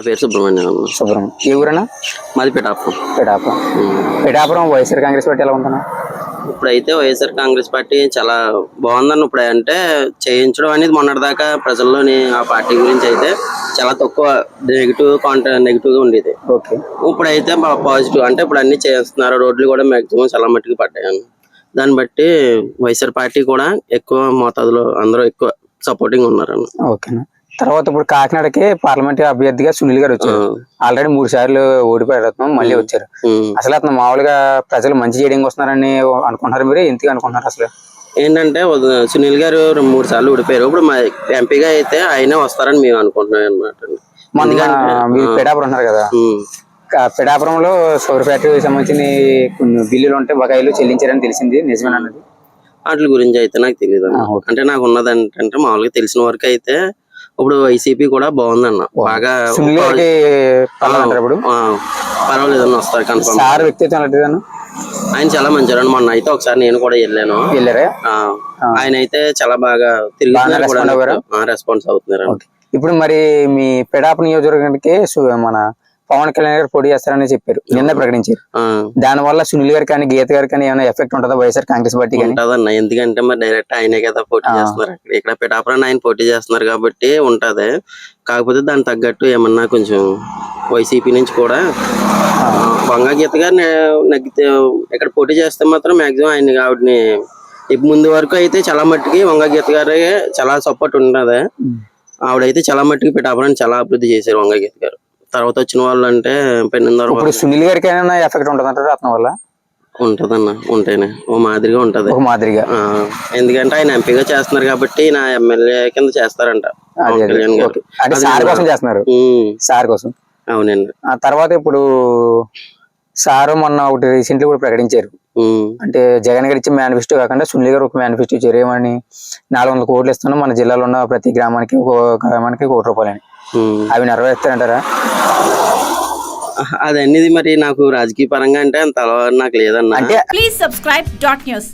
నా పేరు సుబ్రహ్మణ్యం అన్న శుభ్రం ఏ ఊరన్నా మాది పిఠాపురం పిఠాపురం. పిఠాపురం వైఎస్ఆర్ కాంగ్రెస్ పార్టీ ఎలా ఉంటున్నా ఇప్పుడైతే వైఎస్ఆర్ కాంగ్రెస్ పార్టీ చాలా బాగుందన్న ఇప్పుడు అంటే చేయించడం అనేది మొన్నటిదాకా ప్రజల్లోని ఆ పార్టీ గురించి అయితే చాలా తక్కువ నెగిటివ్ కాంట నెగిటివ్గా ఉండేది. ఓకే. ఇప్పుడైతే పాజిటివ్ అంటే ఇప్పుడు అన్ని చేస్తున్నారు. రోడ్లు కూడా మాక్సిమం చాలా మట్టుకు పడ్డాయి దాన్ని బట్టి వైఎస్ఆర్ పార్టీ కూడా ఎక్కువ మోతాదులో అందరూ ఎక్కువ సపోర్టింగ్ ఉన్నారు అన్న ఓకేనా? తర్వాత ఇప్పుడు కాకినాడకి పార్లమెంట్ అభ్యర్థిగా సునీల్ గారు వచ్చారు. ఆల్రెడీ మూడు సార్లు ఓడిపోయారు అతను మళ్ళీ వచ్చారు. అసలు అతను మామూలుగా ప్రజలు మంచి చేయడానికి వస్తున్నారని అనుకుంటున్నారు మీరు? ఎందుకు అనుకుంటున్నారు అసలు? ఏంటంటే సునీల్ గారు మూడు సార్లు ఓడిపోయారు. ఇప్పుడు మా ఎంపీగా అయితే ఆయనే వస్తారని మేము అనుకుంటున్నాం అనమాట మొన్న మీరు పిఠాపురం ఉన్నారు కదా. ఆ పిఠాపురంలో సౌర ఫ్యాక్టరీకి సంబంధించిన కొన్ని బిల్లులు ఉంటే బకాయిలు చెల్లించారని తెలిసింది. నిజమేనన్నది వాటి గురించి అయితే నాకు తెలియదు. అంటే నాకు ఉన్నది ఏంటంటే మామూలుగా తెలిసిన వరకు అయితే ఇప్పుడు వైసీపీ కూడా బాగుందన్న. బాగా పర్వాలంటారు ఇప్పుడు ఆ, పర్వాలేదు అన్న వస్తారు కన్ఫర్మ్ సార్ వ్యక్తిత్వం ఎలాంటిదన్న ఆయన చాలా మంచివాడు మొన్న అయితే ఒకసారి నేను కూడా వెళ్ళాను. ఆయన అయితే చాలా బాగా అవ్వరా? రెస్పాన్స్ అవుతున్నారు. ఇప్పుడు మరి మీ పెడాప నియోజకవర్గానికి మన పవన్ కళ్యాణ్ గారు పోటీ చేస్తారని చెప్పారు. నిన్న ప్రకటించారు. దాని వల్ల సునీల్ గారు కానీ గీత గారు కానీ ఏమైనా ఎఫెక్ట్ ఉంటుందా వైఎస్ఆర్ కాంగ్రెస్ పార్టీ ఉంటదన్న. ఎందుకంటే మరి డైరెక్ట్ ఆయనే కదా పోటీ చేస్తున్నారు. ఇక్కడ పిఠాపురాన్ని ఆయన పోటీ చేస్తున్నారు కాబట్టి ఉంటది. కాకపోతే దానికి తగ్గట్టు ఏమన్నా కొంచెం వైసీపీ నుంచి కూడా వంగ గీత గారు నగ్గితే ఇక్కడ పోటీ చేస్తే మాత్రం మాక్సిమం ఆయన ఆవిడని ముందు వరకు అయితే చాలా మట్టుకి వంగ గీత గారే చాలా సపోర్ట్ ఉన్నది ఆవిడైతే చాలా మట్టుకి పిఠాపురాన్ని చాలా అభివృద్ధి చేశారు వంగ గీత గారు. తర్వాత వచ్చిన వాళ్ళు అంటే పెన్నిందరం ఇప్పుడు సునీల్ గారికి ఏమైనా ఎఫెక్ట్ ఉంటుందంటారు అతని వల్ల? ఉంటదన్న ఉంటేనే. ఓ మాదిరిగా ఉంటది. ఒక మాదిరిగా. ఆ, ఎందుకంటే ఆయన ఎంపీగా చేస్తున్నారు కాబట్టి నా ఎమ్మెల్యే కింద చేస్తారంట. పవన్ కళ్యాణ్ గారు. ఓకే. అంటే సార్ కోసం చేస్తున్నారు? ఉమ్, సార్ కోసం. అవునండి. ఆ తర్వాత ఇప్పుడు సార్ మొన్న ఒకటి రీసెంట్లీ కూడా ప్రకటించారు. ఉమ్, అంటే జగన్ గారు ఇచ్చే మేనిఫెస్టో కాకుండా సునీల్ గారు ఒక మేనిఫెస్టో ఇచ్చారు ఏమని నాలుగు వందల కోట్లు ఇస్తున్నాం. మన జిల్లాలో ఉన్న ప్రతి గ్రామానికి ఒక గ్రామానికి కోటి రూపాయలని. ఉమ్. అవి నెరవేరుస్తారంటారా? అదన్నది మరి నాకు రాజకీయ పరంగా అంటే అంత అలవాటు నాకు లేదన్న. అంటే ప్లీజ్ సబ్స్క్రైబ్ డాట్ న్యూస్